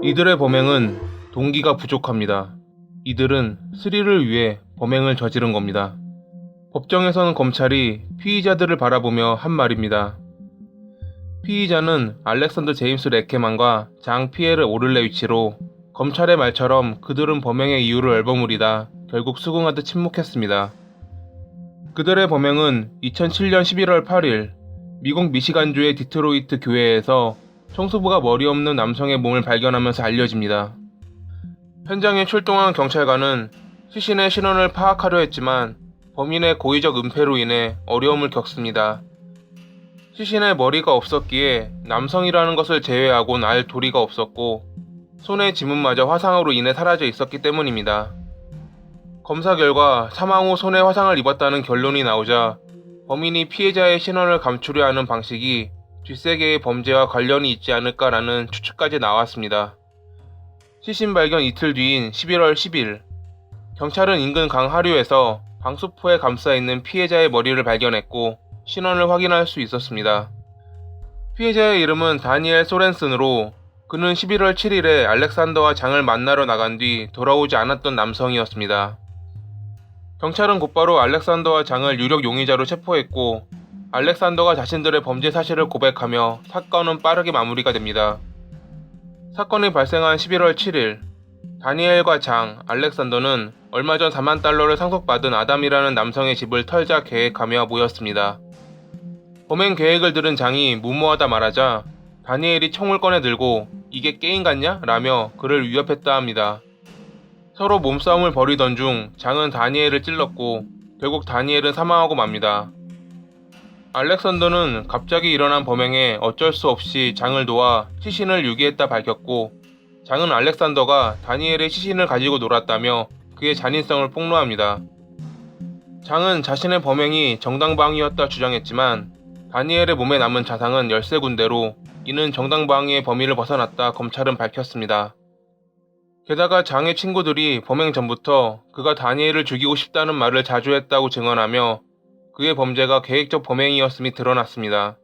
이들의 범행은 동기가 부족합니다. 이들은 스릴을 위해 범행을 저지른 겁니다. 법정에서는 검찰이 피의자들을 바라보며 한 말입니다. 피의자는 알렉산더 제임스 레케만과 장 피에르 오를레 위치로 검찰의 말처럼 그들은 범행의 이유를 얼버무리다 결국 수긍하듯 침묵했습니다. 그들의 범행은 2007년 11월 8일 미국 미시간주의 디트로이트 교회에서 청소부가 머리 없는 남성의 몸을 발견하면서 알려집니다. 현장에 출동한 경찰관은 시신의 신원을 파악하려 했지만 범인의 고의적 은폐로 인해 어려움을 겪습니다. 시신에 머리가 없었기에 남성이라는 것을 제외하고는 알 도리가 없었고 손의 지문마저 화상으로 인해 사라져 있었기 때문입니다. 검사 결과 사망 후 손에 화상을 입었다는 결론이 나오자 범인이 피해자의 신원을 감추려 하는 방식이 뒷세계의 범죄와 관련이 있지 않을까라는 추측까지 나왔습니다. 시신 발견 이틀 뒤인 11월 10일, 경찰은 인근 강 하류에서 방수포에 감싸 있는 피해자의 머리를 발견했고 신원을 확인할 수 있었습니다. 피해자의 이름은 다니엘 소렌슨으로 그는 11월 7일에 알렉산더와 장을 만나러 나간 뒤 돌아오지 않았던 남성이었습니다. 경찰은 곧바로 알렉산더와 장을 유력 용의자로 체포했고 알렉산더가 자신들의 범죄 사실을 고백하며 사건은 빠르게 마무리가 됩니다. 사건이 발생한 11월 7일 다니엘과 장, 알렉산더는 얼마 전 4만 달러를 상속받은 아담이라는 남성의 집을 털자 계획하며 모였습니다. 범행 계획을 들은 장이 무모하다 말하자 다니엘이 총을 꺼내 들고 이게 게임 같냐? 라며 그를 위협했다 합니다. 서로 몸싸움을 벌이던 중 장은 다니엘을 찔렀고 결국 다니엘은 사망하고 맙니다. 알렉산더는 갑자기 일어난 범행에 어쩔 수 없이 장을 도와 시신을 유기했다 밝혔고 장은 알렉산더가 다니엘의 시신을 가지고 놀았다며 그의 잔인성을 폭로합니다. 장은 자신의 범행이 정당방위였다 주장했지만 다니엘의 몸에 남은 자상은 13군데로 이는 정당방위의 범위를 벗어났다 검찰은 밝혔습니다. 게다가 장의 친구들이 범행 전부터 그가 다니엘을 죽이고 싶다는 말을 자주 했다고 증언하며 그의 범죄가 계획적 범행이었음이 드러났습니다.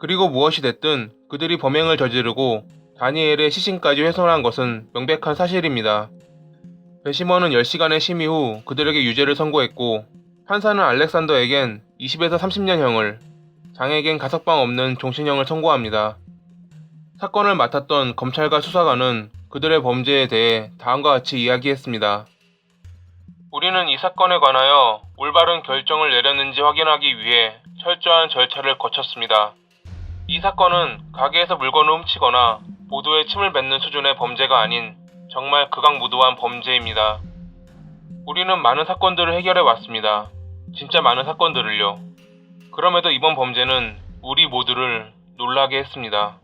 그리고 무엇이 됐든 그들이 범행을 저지르고 다니엘의 시신까지 훼손한 것은 명백한 사실입니다. 배심원은 10시간의 심의 후 그들에게 유죄를 선고했고 판사는 알렉산더에겐 20에서 30년형을 장에겐 가석방 없는 종신형을 선고합니다. 사건을 맡았던 검찰과 수사관은 그들의 범죄에 대해 다음과 같이 이야기했습니다. 우리는 이 사건에 관하여 올바른 결정을 내렸는지 확인하기 위해 철저한 절차를 거쳤습니다. 이 사건은 가게에서 물건을 훔치거나 보도에 침을 뱉는 수준의 범죄가 아닌 정말 극악무도한 범죄입니다. 우리는 많은 사건들을 해결해 왔습니다. 진짜 많은 사건들을요. 그럼에도 이번 범죄는 우리 모두를 놀라게 했습니다.